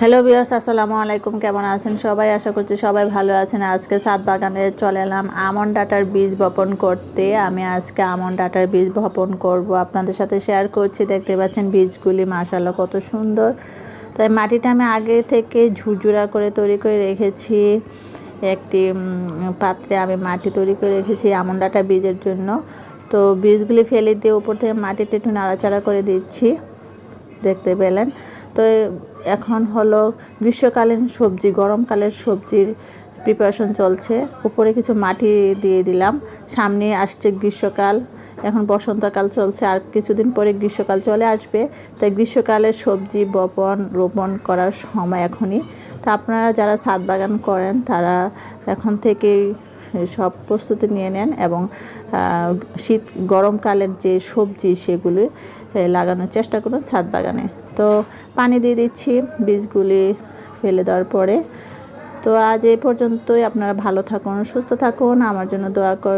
Hello বিয়াস আসসালামু আলাইকুম। কেমন আছেন সবাই? আশা করছি সবাই ভালো আছেন। আজকে সাত বাগানে চলে এলাম আমন ডাটার বীজ বপন করতে। আমি আজকে আমন ডাটার বীজ বপন করব। আপনাদের সাথে শেয়ার করছি। দেখতে পাচ্ছেন বীজগুলি মাশাল্লাহ কত সুন্দর। তাই মাটিটা আমি আগে থেকে ঝুরঝুরা করে তৈরি করে রেখেছি। একটি পাত্রে আমি মাটি তৈরি করে রেখেছি আমন ডাটা বীজের জন্য। তো বীজগুলি ফেলে দিয়ে উপর থেকে মাটিটা একটু নাড়াচাড়া করে দিচ্ছি। দেখতে পেলেন। তো এখন হলো গ্রীষ্মকালীন সবজি, গরমকালের সবজির প্রিপারেশন চলছে। উপরে কিছু মাটি দিয়ে দিলাম। সামনে আসছে গ্রীষ্মকাল। এখন বসন্তকাল চলছে। আর কিছুদিন পরে গ্রীষ্মকাল চলে আসবে। তাই গ্রীষ্মকালের সবজি, বপন, রোপণ করার সময় এখনই। তা আপনারা যারা ছাদ বাগান করেন, তারা এখন থেকেই সব প্রস্তুতি নিয়ে নেন এবং শীত, গরমকালের যে সবজি, সেগুলি লাগানোর চেষ্টা করুন ছাদ বাগানে। তো পানি দিয়ে দিচ্ছি, বীজগুলি ফেলে দেওয়ার পরে। তো আজ এই পর্যন্তই। আপনারা ভালো থাকুন, সুস্থ থাকুন। আমার জন্য দোয়া করবেন।